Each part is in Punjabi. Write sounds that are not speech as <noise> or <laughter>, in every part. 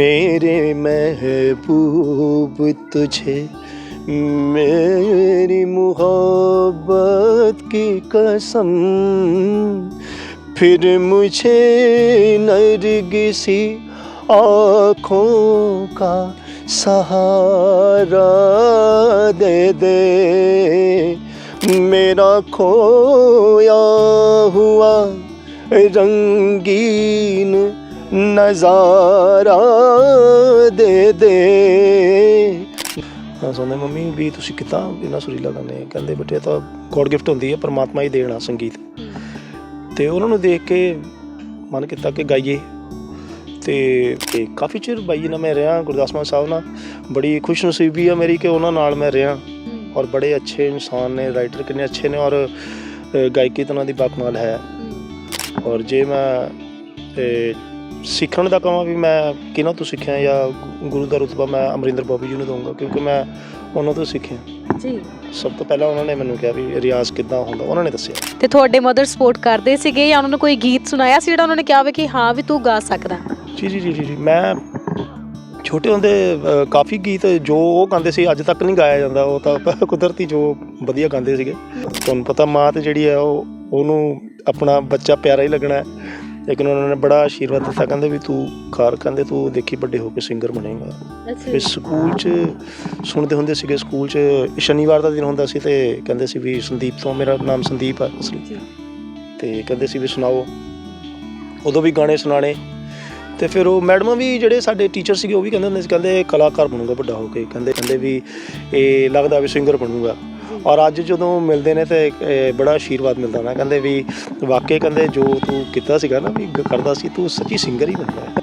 मेरे महबूब तुझे मेरी मोहब्बत की कसम फिर मुझे नरगिसी आँखों का सहारा दे दे मेरा खोया हुआ रंगीन ਨਜ਼ਾਰਾ ਦੇ ਦੇ। ਹਾਂ ਸੋਨੇ ਮੰਮੀ ਵੀ ਤੁਸੀਂ ਕਿਤਾ ਬਿਨਾ ਸੁਰੀਲਾ ਗਾਣੇ ਕਹਿੰਦੇ ਬੇਟੇ ਤਾਂ ਗੋਡ ਗਿਫਟ ਹੁੰਦੀ ਹੈ ਪਰਮਾਤਮਾ ਹੀ ਦੇਣਾ ਸੰਗੀਤ। ਤੇ ਉਹਨਾਂ ਨੂੰ ਦੇਖ ਕੇ ਮਨ ਕੀਤਾ ਕਿ ਗਾਈਏ। ਤੇ ਤੇ ਕਾਫੀ ਚਿਰ ਬਾਈ ਨਾਲ ਮੈਂ ਰਿਹਾ ਗੁਰਦਾਸ ਮਾਨ ਸਾਹਿਬ ਨਾਲ। ਬੜੀ ਖੁਸ਼ਨਸੀਬੀ ਆ ਮੇਰੀ ਕਿ ਉਹਨਾਂ ਨਾਲ ਮੈਂ ਰਿਹਾ। ਔਰ ਬੜੇ ਅੱਛੇ ਇਨਸਾਨ ਨੇ ਰਾਈਟਰ ਕਿੰਨੇ ਅੱਛੇ ਨੇ ਔਰ ਗਾਇਕੀ ਤਾਂ ਉਹਨਾਂ ਦੀ ਬਾਕਮਾਲ ਹੈ। ਔਰ ਜੇ ਮੈਂ ਤੇ ਸਿੱਖਣ ਦਾ ਕਹਾਂ ਵੀ ਮੈਂ ਕਿਹਨਾਂ ਤੋਂ ਸਿੱਖਿਆ ਜਾਂ ਗੁਰੂ ਦਾ ਰਤਬਾ ਮੈਂ ਅਮਰਿੰਦਰ ਬਾਬੂ ਜੀ ਨੂੰ ਦਊਂਗਾ ਕਿਉਂਕਿ ਮੈਂ ਉਹਨਾਂ ਤੋਂ ਸਿੱਖਿਆ। ਜੀ। ਸਭ ਤੋਂ ਪਹਿਲਾਂ ਉਹਨਾਂ ਨੇ ਮੈਨੂੰ ਕਿਹਾ ਵੀ ਰਿਆਜ਼ ਕਿੱਦਾਂ ਹੁੰਦਾ ਉਹਨਾਂ ਨੇ ਦੱਸਿਆ। ਤੇ ਤੁਹਾਡੇ ਮਦਰ ਸਪੋਰਟ ਕਰਦੇ ਸੀਗੇ ਜਾਂ ਉਹਨਾਂ ਨੂੰ ਕੋਈ ਗੀਤ ਸੁਣਾਇਆ ਸੀ ਜਿਹੜਾ ਉਹਨਾਂ ਨੇ ਕਿਹਾ ਵੀ ਕਿ ਹਾਂ ਵੀ ਤੂੰ ਗਾ ਸਕਦਾ? ਜੀ ਜੀ ਜੀ ਜੀ ਜੀ ਮੈਂ ਛੋਟੇ ਹੁੰਦੇ ਅ, ਕਾਫੀ ਗੀਤ ਜੋ ਉਹ ਗਾਉਂਦੇ ਸੀ ਅੱਜ ਤੱਕ ਨਹੀਂ ਗਾਇਆ ਜਾਂਦਾ ਉਹ ਤਾਂ <laughs> ਕੁਦਰਤੀ ਜੋ ਵਧੀਆ ਗਾਉਂਦੇ ਸੀਗੇ। ਤੁਹਾਨੂੰ ਪਤਾ ਮਾਂ ਤੇ ਜਿਹੜੀ ਹੈ ਉਹ ਉਹਨੂੰ ਆਪਣਾ ਬੱਚਾ ਪਿਆਰਾ ਹੀ ਲੱਗਣਾ ਹੈ। ਲੇਕਿਨ ਉਹਨਾਂ ਨੇ ਬੜਾ ਆਸ਼ੀਰਵਾਦ ਦਿੱਤਾ ਕਹਿੰਦੇ ਵੀ ਤੂੰ ਖਾਰ ਕਹਿੰਦੇ ਤੂੰ ਦੇਖੀ ਵੱਡੇ ਹੋ ਕੇ ਸਿੰਗਰ ਬਣੇਗਾ। ਫਿਰ ਸਕੂਲ 'ਚ ਸੁਣਦੇ ਹੁੰਦੇ ਸੀਗੇ ਸਕੂਲ 'ਚ ਸ਼ਨੀਵਾਰ ਦਾ ਦਿਨ ਹੁੰਦਾ ਸੀ ਤੇ ਕਹਿੰਦੇ ਸੀ ਵੀ ਸੰਦੀਪ ਤੋਂ ਮੇਰਾ ਨਾਮ ਸੰਦੀਪ ਹੈ ਅਸਲੀ। ਤੇ ਕਹਿੰਦੇ ਸੀ ਵੀ ਸੁਣਾਓ ਉਦੋਂ ਵੀ ਗਾਣੇ ਸੁਣਾਣੇ ਤੇ ਫਿਰ ਉਹ ਮੈਡਮਾਂ ਵੀ ਜਿਹੜੇ ਸਾਡੇ ਟੀਚਰ ਸੀਗੇ ਉਹ ਵੀ ਕਹਿੰਦੇ ਹੁੰਦੇ ਸੀ ਕਹਿੰਦੇ ਕਲਾਕਾਰ ਬਣੂਗਾ ਵੱਡਾ ਹੋ ਕੇ ਕਹਿੰਦੇ ਕਹਿੰਦੇ ਵੀ ਇਹ ਲੱਗਦਾ ਵੀ ਸਿੰਗਰ ਬਣੂਗਾ। ਔਰ ਅੱਜ ਜਦੋਂ ਮਿਲਦੇ ਨੇ ਤੇ ਇਹ ਬੜਾ ਆਸ਼ੀਰਵਾਦ ਮਿਲਦਾ ਨਾ। ਕਹਿੰਦੇ ਵੀ ਵਾਕਈ ਕਹਿੰਦੇ ਜੋ ਤੂੰ ਕੀਤਾ ਸੀਗਾ ਨਾ, ਵੀ ਕਰਦਾ ਸੀ, ਤੂੰ ਸੱਚੀ ਸਿੰਗਰ ਹੀ ਬਣਦਾ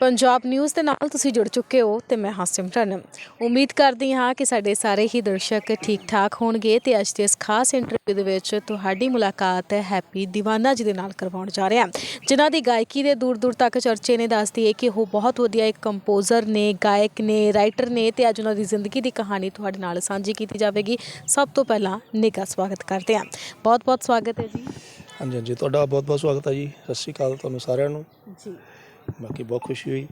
ਪੰਜਾਬ ਨਿਊਜ਼ ਦੇ ਨਾਲ ਤੁਸੀਂ ਜੁੜ ਚੁੱਕੇ ਹੋ ਤੇ ਮੈਂ ਹਾਂ ਸਿਮਰਨ ਉਮੀਦ ਕਰਦੀ ਹਾਂ ਕਿ ਸਾਡੇ ਸਾਰੇ ਹੀ ਦਰਸ਼ਕ ਠੀਕ ਠਾਕ ਹੋਣਗੇ ਤੇ ਅੱਜ ਦੇ ਇਸ ਖਾਸ ਇੰਟਰਵਿਊ ਦੇ ਵਿੱਚ ਤੁਹਾਡੀ ਮੁਲਾਕਾਤ ਹੈਪੀ ਦੀਵਾਨਾ ਜੀ ਦੇ ਨਾਲ ਕਰਵਾਉਣ ਜਾ ਰਹੇ ਜਿਨ੍ਹਾਂ ਦੀ ਗਾਇਕੀ ਦੇ ਦੂਰ ਦੂਰ ਤੱਕ ਚਰਚੇ ਨੇ ਦੱਸਦੀ ਹੈ ਕਿ ਉਹ ਬਹੁਤ ਵਧੀਆ ਇੱਕ ਕੰਪੋਜ਼ਰ ਨੇ ਗਾਇਕ ਨੇ ਰਾਈਟਰ ਨੇ ਤੇ ਅੱਜ ਉਹਨਾਂ ਦੀ ਜ਼ਿੰਦਗੀ ਦੀ ਕਹਾਣੀ ਤੁਹਾਡੇ ਨਾਲ ਸਾਂਝੀ ਕੀਤੀ ਜਾਵੇਗੀ। ਸਭ ਤੋਂ ਪਹਿਲਾਂ ਨਿੱਘਾ ਸਵਾਗਤ ਕਰਦੇ ਹਾਂ। ਬਹੁਤ ਬਹੁਤ ਸਵਾਗਤ ਹੈ ਜੀ। ਹਾਂਜੀ ਹਾਂਜੀ ਤੁਹਾਡਾ ਬਹੁਤ ਬਹੁਤ ਸਵਾਗਤ ਹੈ ਜੀ। ਸਤਿ ਸ਼੍ਰੀ ਅਕਾਲ ਤੁਹਾਨੂੰ ਸਾਰਿਆਂ ਨੂੰ। ਜੀ। ਬਾਕੀ ਬਹੁਤ ਖੁਸ਼ੀ ਹੋਈ।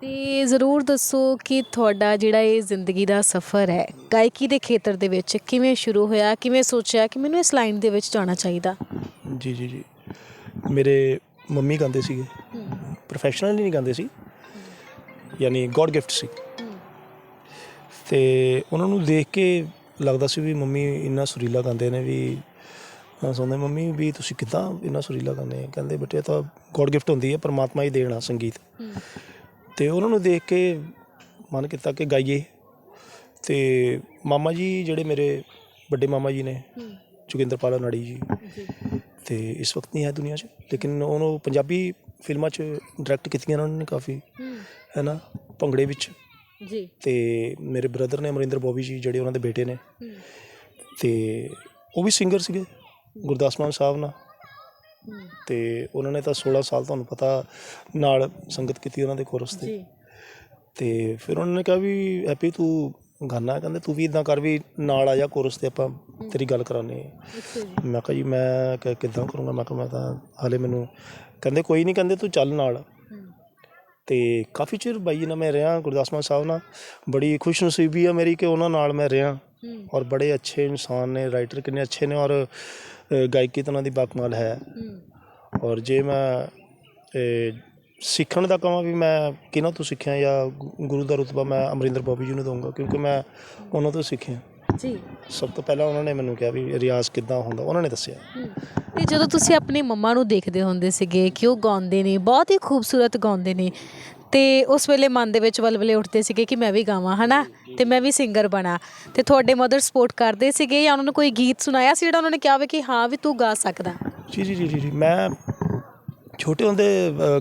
ਤੇ ਜ਼ਰੂਰ ਦੱਸੋ ਕਿ ਤੁਹਾਡਾ ਜਿਹੜਾ ਇਹ ਜ਼ਿੰਦਗੀ ਦਾ ਸਫ਼ਰ ਹੈ ਗਾਇਕੀ ਦੇ ਖੇਤਰ ਦੇ ਵਿੱਚ ਕਿਵੇਂ ਸ਼ੁਰੂ ਹੋਇਆ ਕਿਵੇਂ ਸੋਚਿਆ ਕਿ ਮੈਨੂੰ ਇਸ ਲਾਈਨ ਦੇ ਵਿੱਚ ਜਾਣਾ ਚਾਹੀਦਾ? ਜੀ ਜੀ ਜੀ। ਮੇਰੇ ਮੰਮੀ ਗਾਉਂਦੇ ਸੀਗੇ। ਪ੍ਰੋਫੈਸ਼ਨਲੀ ਨਹੀਂ ਗਾਉਂਦੇ ਸੀ। ਯਾਨੀ ਗੋਡ ਗਿਫਟ ਸੀ। ਤੇ ਉਹਨਾਂ ਨੂੰ ਦੇਖ ਕੇ ਲੱਗਦਾ ਸੀ ਵੀ ਮੰਮੀ ਇੰਨਾ ਸੁਰੀਲਾ ਗਾਉਂਦੇ ਨੇ ਵੀ ਮੈਂ ਸੋਚਦਾ ਮੰਮੀ ਵੀ ਤੁਸੀਂ ਕਿੱਦਾਂ ਇੰਨਾ ਸੁਰੀਲਾ ਗਾਉਂਦੇ ਕਹਿੰਦੇ ਬੇਟੇ ਇਹ ਤਾਂ ਗੋਡ ਗਿਫਟ ਹੁੰਦੀ ਹੈ ਪਰਮਾਤਮਾ ਹੀ ਦੇਣਾ ਸੰਗੀਤ। ਤੇ ਉਹਨਾਂ ਨੂੰ ਦੇਖ ਕੇ ਮਨ ਕੀਤਾ ਕਿ ਗਾਈਏ। ਤੇ ਮਾਮਾ ਜੀ ਜਿਹੜੇ ਮੇਰੇ ਵੱਡੇ ਮਾਮਾ ਜੀ ਨੇ ਜੋਗਿੰਦਰਪਾਲ ਨਾੜੀ ਜੀ। ਤੇ ਇਸ ਵਕਤ ਨਹੀਂ ਹੈ ਦੁਨੀਆ 'ਚ ਲੇਕਿਨ ਉਹਨੂੰ ਪੰਜਾਬੀ ਫਿਲਮਾਂ 'ਚ ਡਾਇਰੈਕਟ ਕੀਤੀਆਂ ਉਹਨਾਂ ਨੇ ਕਾਫੀ ਹੈ। ਨਾ ਭੰਗੜੇ ਵਿੱਚ। ਜੀ। ਤੇ ਮੇਰੇ ਬ੍ਰਦਰ ਨੇ ਅਮਰਿੰਦਰ ਬੋਬੀ ਜੀ ਜਿਹੜੇ ਉਹਨਾਂ ਦੇ ਬੇਟੇ ਨੇ। ਤੇ ਉਹ ਵੀ ਸਿੰਗਰ ਸੀਗੇ। ਗੁਰਦਾਸ ਮਾਨ ਸਾਹਿਬ ਨਾਲ। ਤੇ ਉਹਨਾਂ ਨੇ ਤਾਂ 16 ਸਾਲ ਤੁਹਾਨੂੰ ਪਤਾ ਨਾਲ ਸੰਗਤ ਕੀਤੀ ਉਹਨਾਂ ਦੇ ਕੋਰਸ ਤੇ। ਜੀ। ਤੇ ਫਿਰ ਉਹਨਾਂ ਨੇ ਕਿਹਾ ਵੀ ਹੈਪੀ ਤੂੰ ਗਾਣਾ ਕਹਿੰਦੇ ਤੂੰ ਵੀ ਇਦਾਂ ਕਰ ਵੀ ਨਾਲ ਆ ਜਾ ਕੋਰਸ ਤੇ ਆਪਾਂ ਤੇਰੀ ਗੱਲ ਜੀ। ਮੈਂ ਕਿਹਾ ਜੀ ਮੈਂ ਕਿ- ਕਿੱਦਾਂ ਕਰੂੰਗਾ? ਮੈਂ ਕਿਹਾ ਮੈਂ ਤਾਂ ਹਾਲੇ ਮੈਨੂੰ ਕਹਿੰਦੇ ਕੋਈ ਨਹੀਂ ਕਹਿੰਦੇ ਤੂੰ ਚੱਲ ਨਾਲ। ਤੇ ਕਾਫੀ ਚਿਰ ਬਾਈ ਨਾਲ ਮੈਂ ਰਿਹਾ ਗੁਰਦਾਸ ਮਾਨ ਸਾਹਿਬ ਨਾਲ। ਬੜੀ ਖੁਸ਼ਨਸੀਬੀ ਆ ਮੇਰੀ ਕਿ ਉਹਨਾਂ ਨਾਲ ਮੈਂ ਰਿਹਾ। ਔਰ ਬੜੇ ਅੱਛੇ ਇਨਸਾਨ ਨੇ ਰਾਈਟਰ ਕਿੰਨੇ ਅੱਛੇ ਨੇ ਔਰ ਗਾਇਕੀ ਤਾਂ ਉਹਨਾਂ ਦੀ ਬਾਕਮਾਲ ਹੈ। ਔਰ ਜੇ ਮੈਂ ਸਿੱਖਣ ਦਾ ਕਹਾਂ ਵੀ ਮੈਂ ਕਿਹਨਾਂ ਤੋਂ ਸਿੱਖਿਆ ਜਾਂ ਗੁਰੂ ਦਾ ਰਤਬਾ ਮੈਂ ਅਮਰਿੰਦਰ ਬਾਬੂ ਜੀ ਨੂੰ ਦਊਂਗਾ ਕਿਉਂਕਿ ਮੈਂ ਉਹਨਾਂ ਤੋਂ ਸਿੱਖਿਆ। ਜੀ। ਸਭ ਤੋਂ ਪਹਿਲਾਂ ਉਹਨਾਂ ਨੇ ਮੈਨੂੰ ਕਿਹਾ ਵੀ ਰਿਆਜ਼ ਕਿੱਦਾਂ ਹੁੰਦਾ ਉਹਨਾਂ ਨੇ ਦੱਸਿਆ। ਤੇ ਜਦੋਂ ਤੁਸੀਂ ਆਪਣੀ ਮੰਮਾ ਨੂੰ ਦੇਖਦੇ ਹੁੰਦੇ ਸੀਗੇ ਕਿ ਉਹ ਗਾਉਂਦੇ ਨੇ ਬਹੁਤ ਹੀ ਖੂਬਸੂਰਤ ਗਾਉਂਦੇ ਨੇ ਤੇ ਉਸ ਵੇਲੇ ਮਨ ਦੇ ਵਿੱਚ ਵਲਵਲੇ ਉੱਠਦੇ ਸੀਗੇ ਕਿ ਮੈਂ ਵੀ ਗਾਵਾਂ ਹਨਾ? ਤੇ ਮੈਂ ਵੀ ਸਿੰਗਰ ਬਣਾ। ਤੇ ਤੁਹਾਡੇ ਮਦਰ ਸਪੋਰਟ ਕਰਦੇ ਸੀਗੇ ਜਾਂ ਉਹਨਾਂ ਨੂੰ ਕੋਈ ਗੀਤ ਸੁਣਾਇਆ ਸੀ ਜਿਹੜਾ ਉਹਨਾਂ ਨੇ ਕਿਹਾ ਵੀ ਕਿ ਹਾਂ ਵੀ ਤੂੰ ਗਾ ਸਕਦਾ? ਜੀ ਜੀ ਜੀ ਜੀ ਮੈਂ ਛੋਟੇ ਹੁੰਦੇ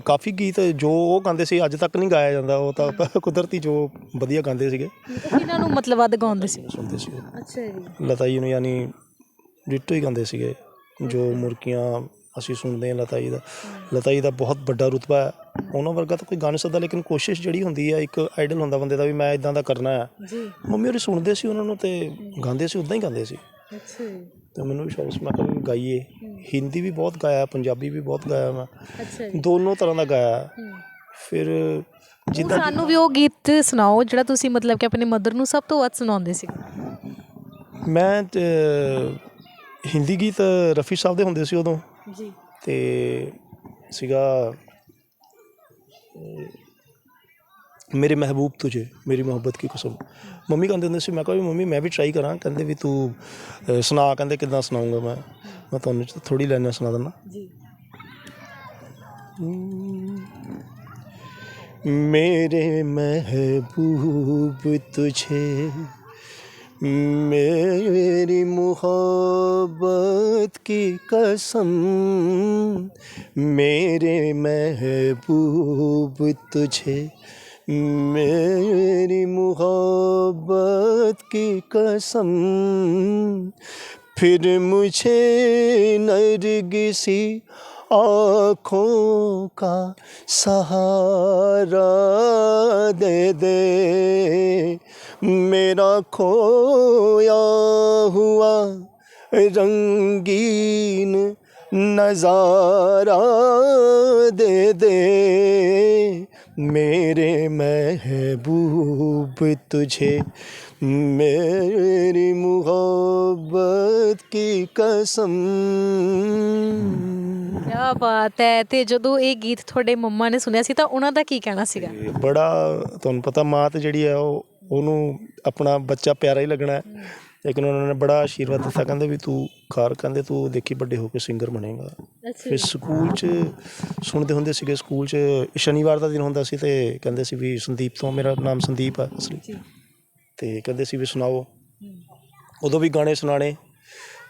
ਕਾਫੀ ਗੀਤ ਜੋ ਉਹ ਗਾਉਂਦੇ ਸੀ ਅੱਜ ਤੱਕ ਨਹੀਂ ਗਾਇਆ ਜਾਂਦਾ। ਉਹ ਤਾਂ ਕੁਦਰਤੀ ਜੋ ਵਧੀਆ ਗਾਉਂਦੇ ਸੀਗੇ। ਇਹਨਾਂ ਨੂੰ ਮਤਲਬ ਵੱਧ ਗਾਉਂਦੇ ਸੀ। ਸੁਣਦੇ ਸੀ। ਅੱਛਾ ਜੀ। ਲਤਾ ਜੀ ਨੂੰ ਯਾਨੀ ਡਿੱਟੋ ਹੀ ਗਾਉਂਦੇ ਸੀਗੇ ਜੋ ਮੁਰਕੀਆਂ ਅਸੀਂ ਸੁਣਦੇ ਹਾਂ ਲਤਾ ਜੀ ਦਾ। ਲਤਾ ਜੀ ਦਾ ਬਹੁਤ ਵੱਡਾ ਰੁਤਬਾ ਹੈ। ਉਹਨਾਂ ਵਰਗਾ ਤਾਂ ਕੋਈ ਗਾ ਨਹੀਂ ਸਕਦਾ ਲੇਕਿਨ ਕੋਸ਼ਿਸ਼ ਜਿਹੜੀ ਹੁੰਦੀ ਹੈ ਇੱਕ ਆਈਡਲ ਹੁੰਦਾ ਬੰਦੇ ਦਾ ਵੀ ਮੈਂ ਇਦਾਂ ਦਾ ਕਰਨਾ ਹੈ। ਜੀ। ਮੰਮੀ ਹੋਰੀ ਸੁਣਦੇ ਸੀ ਉਹਨਾਂ ਨੂੰ ਤੇ ਗਾਉਂਦੇ ਸੀ ਉਦਾਂ ਹੀ ਗਾਉਂਦੇ ਸੀ। ਅੱਛਾ ਤੇ ਮੈਨੂੰ ਵੀ ਸ਼ੌਕ ਸੀ ਮੈਂ ਕਿਹਾ ਗਾਈਏ। ਹਿੰਦੀ ਵੀ ਬਹੁਤ ਗਾਇਆ ਪੰਜਾਬੀ ਵੀ ਬਹੁਤ ਗਾਇਆ ਮੈਂ। ਅੱਛਾ ਦੋਨੋਂ ਤਰ੍ਹਾਂ ਦਾ ਗਾਇਆ। ਫਿਰ ਜਿੱਦਾਂ ਸਾਨੂੰ ਵੀ ਉਹ ਗੀਤ ਸੁਣਾਓ ਜਿਹੜਾ ਤੁਸੀਂ ਮਤਲਬ ਕਿ ਆਪਣੇ ਮਦਰ ਨੂੰ ਸਭ ਤੋਂ ਵੱਧ ਸੁਣਾਉਂਦੇ ਸੀ। ਮੈਂ ਹਿੰਦੀ ਗੀਤ ਰਫੀ ਸਾਹਿਬ ਦੇ ਹੁੰਦੇ ਸੀ ਉਦੋਂ। ਜੀ ਤੇ ਸੀਗਾ ਅਹ, ਮੇਰੇ ਮਹਿਬੂਬ ਤੁਝੇ ਮੇਰੀ ਮੁਹੱਬਤ ਕੀ ਕਸਮ ਮੰਮੀ ਕਹਿੰਦੇ ਹੁੰਦੇ ਸੀ ਮੈਂ ਕਿਹਾ ਵੀ ਮੰਮੀ ਮੈਂ ਵੀ ਟਰਾਈ ਕਰਾਂ ਕਹਿੰਦੇ ਵੀ ਤੂੰ ਅਹ, ਸੁਣਾ ਕਹਿੰਦੇ ਕਿੱਦਾਂ ਸੁਣਾਉਂਗਾ ਮੈਂ ਮੈਂ ਤੁਹਾਨੂੰ ਥੋੜੀ ਲਾਈਨਾਂ ਸੁਣਾ ਦਿੰਦਾ ਜੀ मेरे महबूब तुझे मेरी मोहब्बत की कसम मेरे महबूब तुझे मेरी मोहब्बत की कसम फिर मुझे नरगिसी आँखों का सहारा दे दे मेरा खोया हुआ रंगीन नजारा दे दे मेरे महबूब तुझे मेरी मोहब्बत की कसम ਕੀ ਬਾਤ ਹੈ। ਤੇ ਜਦੋਂ ਇਹ ਗੀਤ ਤੁਹਾਡੇ ਮੰਮਾ ਨੇ ਸੁਣਿਆ ਸੀ ਤਾਂ ਉਹਨਾਂ ਦਾ ਕੀ ਕਹਿਣਾ ਸੀਗਾ? ਤੇ ਬੜਾ ਤੁਹਾਨੂੰ ਪਤਾ ਮਾਂ ਤੇ ਜਿਹੜੀ ਹੈ ਉਹ ਉਹਨੂੰ ਆਪਣਾ ਬੱਚਾ ਪਿਆਰਾ ਹੀ ਲੱਗਣਾ ਹੈ। ਲੇਕਿਨ ਉਹਨਾਂ ਨੇ ਬੜਾ ਆਸ਼ੀਰਵਾਦ ਦਿੱਤਾ ਕਹਿੰਦੇ ਵੀ ਤੂੰ ਘਰ ਕਹਿੰਦੇ ਤੂੰ ਦੇਖੀ ਵੱਡੇ ਹੋ ਕੇ ਸਿੰਗਰ ਬਣੇਗਾ। ਫਿਰ ਸਕੂਲ 'ਚ ਸੁਣਦੇ ਹੁੰਦੇ ਸੀਗੇ ਸਕੂਲ 'ਚ ਸ਼ਨੀਵਾਰ ਦਾ ਦਿਨ ਹੁੰਦਾ ਸੀ ਤੇ ਕਹਿੰਦੇ ਸੀ ਵੀ ਸੰਦੀਪ ਤੋਂ ਮੇਰਾ ਨਾਮ ਸੰਦੀਪ ਹੈ ਅਸਲੀ ਤੇ ਕਹਿੰਦੇ ਸੀ ਵੀ ਸੁਣਾਓ। ਉਦੋਂ ਵੀ ਗਾਣੇ ਸੁਣਾਣੇ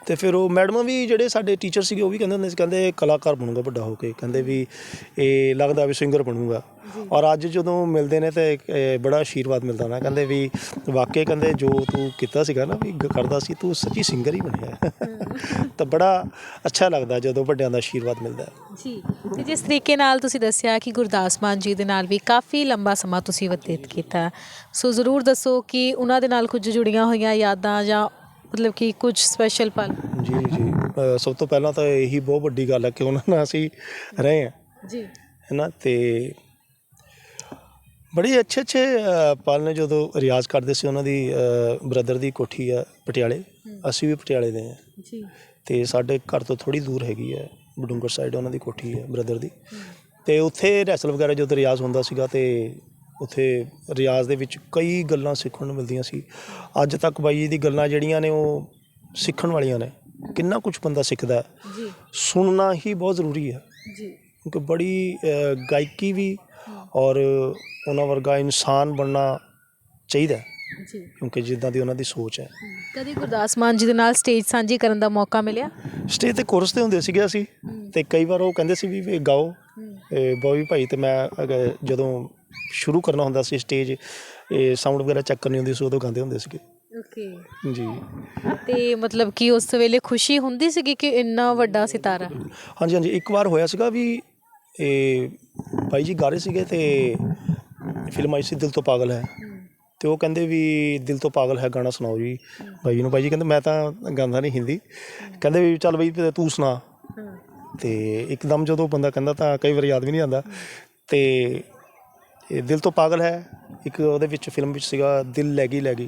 ਤੇ ਫਿਰ ਉਹ ਮੈਡਮਾਂ ਵੀ ਜਿਹੜੇ ਸਾਡੇ ਟੀਚਰ ਸੀਗੇ ਉਹ ਵੀ ਕਹਿੰਦੇ ਹੁੰਦੇ ਸੀ ਕਹਿੰਦੇ ਕਲਾਕਾਰ ਬਣੂਗਾ ਵੱਡਾ ਹੋ ਕੇ ਕਹਿੰਦੇ ਵੀ ਇਹ ਲੱਗਦਾ ਵੀ ਸਿੰਗਰ ਬਣੂਗਾ। ਔਰ ਅੱਜ ਜਦੋਂ ਮਿਲਦੇ ਨੇ ਤੇ ਬੜਾ ਆਸ਼ੀਰਵਾਦ ਮਿਲਦਾ ਨਾ ਕਹਿੰਦੇ ਵੀ ਵਾਕਈ ਕਹਿੰਦੇ ਜੋ ਤੂੰ ਕੀਤਾ ਸੀਗਾ ਨਾ ਵੀ ਕਰਦਾ ਸੀ ਤੂੰ ਸੱਚੀ ਸਿੰਗਰ ਹੀ ਬਣਿਆ। ਤਾਂ ਬੜਾ ਅੱਛਾ ਲੱਗਦਾ ਜਦੋਂ ਵੱਡਿਆਂ ਦਾ ਆਸ਼ੀਰਵਾਦ ਮਿਲਦਾ। ਜੀ। ਤੇ ਜਿਸ ਤਰੀਕੇ ਨਾਲ ਤੁਸੀਂ ਦੱਸਿਆ ਕਿ ਗੁਰਦਾਸ ਮਾਨ ਜੀ ਦੇ ਨਾਲ ਵੀ ਕਾਫੀ ਲੰਬਾ ਸਮਾਂ ਤੁਸੀਂ ਬਤੀਤ ਕੀਤਾ। ਸੋ ਜ਼ਰੂਰ ਦੱਸੋ ਕਿ ਉਹਨਾਂ ਦੇ ਨਾਲ ਕੁਝ ਜੁੜੀਆਂ ਹੋਈਆਂ ਯਾਦਾਂ ਜਾਂ ਮਤਲਬ ਕਿ ਕੁਝ ਸਪੈਸ਼ਲ ਪਲ? ਜੀ ਜੀ। ਅ, ਸਭ ਤੋਂ ਪਹਿਲਾਂ ਤਾਂ ਇਹੀ ਬਹੁਤ ਵੱਡੀ ਗੱਲ ਹੈ ਕਿ ਉਹਨਾਂ ਨਾਲ ਅਸੀਂ ਰਹੇ ਹਾਂ। ਜੀ। ਹੈ ਨਾ ਤੇ ਬੜੀ ਅੱਛੇ ਅੱਛੇ ਅ, ਪਲ ਨੇ ਜਦੋਂ ਰਿਆਜ਼ ਕਰਦੇ ਸੀ ਉਹਨਾਂ ਦੀ ਬ੍ਰਦਰ ਦੀ ਕੋਠੀ ਆ ਪਟਿਆਲੇ। ਅਸੀਂ ਵੀ ਪਟਿਆਲੇ ਦੇ ਹਾਂ। ਜੀ। ਤੇ ਸਾਡੇ ਘਰ ਤੋਂ ਥੋੜੀ ਦੂਰ ਹੈਗੀ ਹੈ ਬਡੂੰਗਰ ਸਾਈਡ ਉਹਨਾਂ ਦੀ ਕੋਠੀ ਹੈ ਬ੍ਰਦਰ ਦੀ। ਤੇ ਉੱਥੇ ਰੈਸਲ ਵਗੈਰਾ ਜਦੋਂ ਰਿਆਜ਼ ਹੁੰਦਾ ਸੀਗਾ ਤੇ ਉੱਥੇ ਰਿਆਜ਼ ਦੇ ਵਿੱਚ ਕਈ ਗੱਲਾਂ ਸਿੱਖਣ ਨੂੰ ਮਿਲਦੀਆਂ ਸੀ। ਅੱਜ ਤੱਕ ਬਾਈ ਜੀ ਦੀ ਗੱਲਾਂ ਜਿਹੜੀਆਂ ਨੇ ਉਹ ਸਿੱਖਣ ਵਾਲੀਆਂ ਨੇ। ਕਿੰਨਾ ਕੁਝ ਬੰਦਾ ਸਿੱਖਦਾ ਜੀ। ਸੁਣਨਾ ਹੀ ਬਹੁਤ ਜ਼ਰੂਰੀ ਹੈ। ਜੀ। ਕਿਉਂਕਿ ਬੜੀ ਅ, ਗਾਇਕੀ ਵੀ ਔਰ ਉਹਨਾਂ ਵਰਗਾ ਇਨਸਾਨ ਬਣਨਾ ਚਾਹੀਦਾ ਹੈ, ਜੀ। ਕਿਉਂਕਿ ਜਿੱਦਾਂ ਦੀ ਉਹਨਾਂ ਦੀ ਸੋਚ ਹੈ। ਕਦੀ ਗੁਰਦਾਸ ਮਾਨ ਜੀ ਦੇ ਨਾਲ ਸਟੇਜ ਸਾਂਝੀ ਕਰਨ ਦਾ ਮੌਕਾ ਮਿਲਿਆ? ਸਟੇਜ ਤੇ ਕੋਰਸ ਤੇ ਹੁੰਦੇ ਸੀਗੇ ਅਸੀਂ ਤੇ ਕਈ ਵਾਰ ਉਹ ਕਹਿੰਦੇ ਸੀ ਵੀ ਵੀ ਗਾਓ। ਬੋਈ ਭਾਈ ਤੇ ਮੈਂ ਜਦੋਂ ਸ਼ੁਰੂ ਕਰਨਾ ਹੁੰਦਾ ਸੀ ਸਟੇਜ ਇਹ ਸਾਊਂਡ ਵਗੈਰਾ ਚੈੱਕ ਕਰਨੀ ਹੁੰਦੀ ਸੀ ਉਦੋਂ ਗਾਉਂਦੇ ਹੁੰਦੇ ਸੀਗੇ। ਓਕੇ ਜੀ। ਤੇ ਮਤਲਬ ਕਿ ਉਸ ਵੇਲੇ ਖੁਸ਼ੀ ਹੁੰਦੀ ਸੀਗੀ ਕਿ ਇੰਨਾ ਵੱਡਾ ਸਿਤਾਰਾ? ਹਾਂਜੀ ਹਾਂਜੀ ਇੱਕ ਵਾਰ ਹੋਇਆ ਸੀਗਾ ਵੀ ਇਹ ਭਾਈ ਜੀ ਗਾ ਰਹੇ ਸੀਗੇ ਤੇ ਫਿਲਮ ਆਈ ਸੀ ਦਿਲ ਤੋਂ ਪਾਗਲ ਹੈ। ਤੇ ਉਹ ਕਹਿੰਦੇ ਵੀ ਦਿਲ ਤੋਂ ਪਾਗਲ ਹੈ ਗਾਣਾ ਸੁਣਾਓ ਜੀ। ਭਾਈ ਨੂੰ ਭਾਈ ਜੀ ਕਹਿੰਦੇ ਮੈਂ ਤਾਂ ਗਾਉਂਦਾ ਨਹੀਂ ਹਿੰਦੀ। ਕਹਿੰਦੇ ਵੀ ਚੱਲ ਬਈ ਤੇ ਤੂੰ ਸੁਣਾ। ਤੇ ਇੱਕਦਮ ਜਦੋਂ ਬੰਦਾ ਕਹਿੰਦਾ ਤਾਂ ਕਈ ਵਾਰ ਯਾਦ ਵੀ ਨਹੀਂ ਆਉਂਦਾ। ਤੇ ਇਹ ਦਿਲ ਤੋਂ ਪਾਗਲ ਹੈ। ਇੱਕ ਉਹਦੇ ਵਿੱਚ ਫਿਲਮ ਵਿੱਚ ਸੀਗਾ ਦਿਲ ਲੈ ਗਈ ਲੈ ਗਈ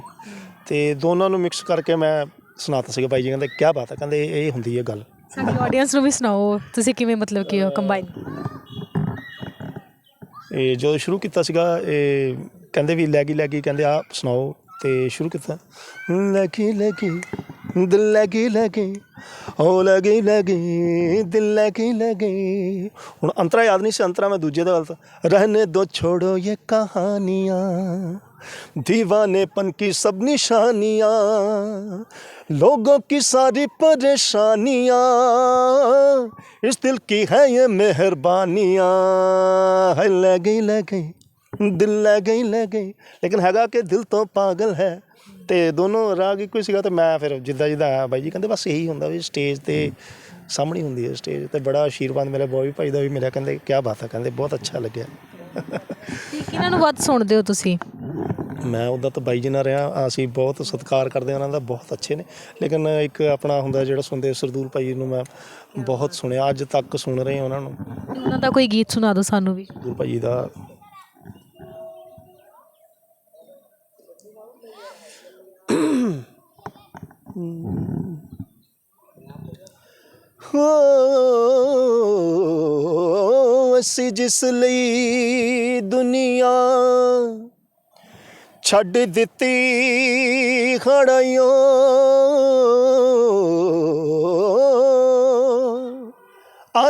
ਤੇ ਦੋਨਾਂ ਨੂੰ ਮਿਕਸ ਕਰਕੇ ਮੈਂ ਸੁਣਾਤਾ ਸੀਗਾ ਭਾਈ ਜੀ ਕਹਿੰਦੇ ਕੀ ਬਾਤ ਹੈ ਕਹਿੰਦੇ ਇਹ ਹੁੰਦੀ ਹੈ ਗੱਲ। ਸਾਡੀ ਆਡੀਅנס ਨੂੰ ਵੀ ਸੁਣਾਓ ਤੁਸੀਂ ਕਿਵੇਂ ਮਤਲਬ ਕਿ ਕੰਬਾਈਨ ਇਹ ਜਦੋਂ ਸ਼ੁਰੂ ਕੀਤਾ ਸੀਗਾ ਇਹ ਕਹਿੰਦੇ ਵੀ ਲੈਗੀ ਲੈਗੀ ਕਹਿੰਦੇ ਆ ਸੁਣਾਓ ਤੇ ਸ਼ੁਰੂ ਕੀਤਾ। ਲੈਗੀ ਲੈਗੀ ਦਿਲ ਲੈਗੀ ਲੈਗੀ ਓ ਲੈਗੀ ਲੈਗੀ ਦਿਲ ਲੈਗੀ ਲੈਗੀ ਹੁਣ ਅੰਤਰਾ ਯਾਦ ਨਹੀਂ ਸੀ ਅੰਤਰਾ ਮੈਂ ਦੂਜੇ ਦਾ ਗਲਤ ਰਹਿਨੇ ਦੋ ਛੋੜੋ ਇਹ ਕਹਾਣੀਆਂ दीवानेपन की सब निशानियाँ लोगों की सारी परेशानियाँ इस दिल की है ये मेहरबानियाँ है ले गई ले गई दिल ਲੈ ਗਈ ਲੈ ਗਈ ਲੇਕਿਨ ਹੈਗਾ ਕਿ ਦਿਲ ਤੋਂ ਪਾਗਲ ਹੈ ਤੇ ਦੋਨੋਂ ਰਾਗ ਇੱਕੋ ਹੀ ਸੀਗਾ ਤੇ ਮੈਂ ਫਿਰ ਜਿੱਦਾਂ ਜਿੱਦਾਂ ਆਇਆ ਬਾਈ ਜੀ ਕਹਿੰਦੇ ਬਸ ਇਹੀ ਹੁੰਦਾ ਵੀ ਸਟੇਜ ਤੇ ਸਾਹਮਣੇ ਹੁੰਦੀ ਹੈ ਸਟੇਜ ਤੇ ਬੜਾ ਆਸ਼ੀਰਵਾਦ ਮਿਲਿਆ ਬੋਈ ਭਾਈ ਦਾ ਵੀ ਮਿਲਿਆ ਕਹਿੰਦੇ ਕੀ ਬਾਤ ਹੈ ਕਹਿੰਦੇ ਬਹੁਤ ਅੱਛਾ ਲੱਗਿਆ। ਤੇ ਕਿਹਨਾਂ ਨੂੰ ਵੱਧ ਸੁਣਦੇ ਹੋ ਤੁਸੀਂ? ਮੈਂ ਉਹਦਾ ਤਾਂ ਬਾਈ ਜੀ ਨਾਲ ਰਿਹਾ ਅਸੀਂ ਬਹੁਤ ਸਤਿਕਾਰ ਕਰਦੇ ਹਾਂ ਉਹਨਾਂ ਦਾ ਬਹੁਤ ਅੱਛੇ ਨੇ। ਲੇਕਿਨ ਇੱਕ ਆਪਣਾ ਹੁੰਦਾ ਜਿਹੜਾ ਸੁਣਦੇ ਸਰਦੂਲ ਭਾਈ ਨੂੰ ਮੈਂ ਬਹੁਤ ਸੁਣਿਆ ਅੱਜ ਤੱਕ ਸੁਣ ਰਹੇ ਹਾਂ ਉਹਨਾਂ ਨੂੰ। ਉਹਨਾਂ ਦਾ ਕੋਈ ਗੀਤ ਸੁਣਾ ਦਿਓ ਸਾਨੂੰ ਵੀ। ਸਰਦੂਲ ਭਾਈ ਦਾ ਹੋ। ਅਸੀਂ ਜਿਸ ਲਈ ਦੁਨੀਆ ਛੱਡ ਦਿੱਤੀ ਖੜਾਈਆਂ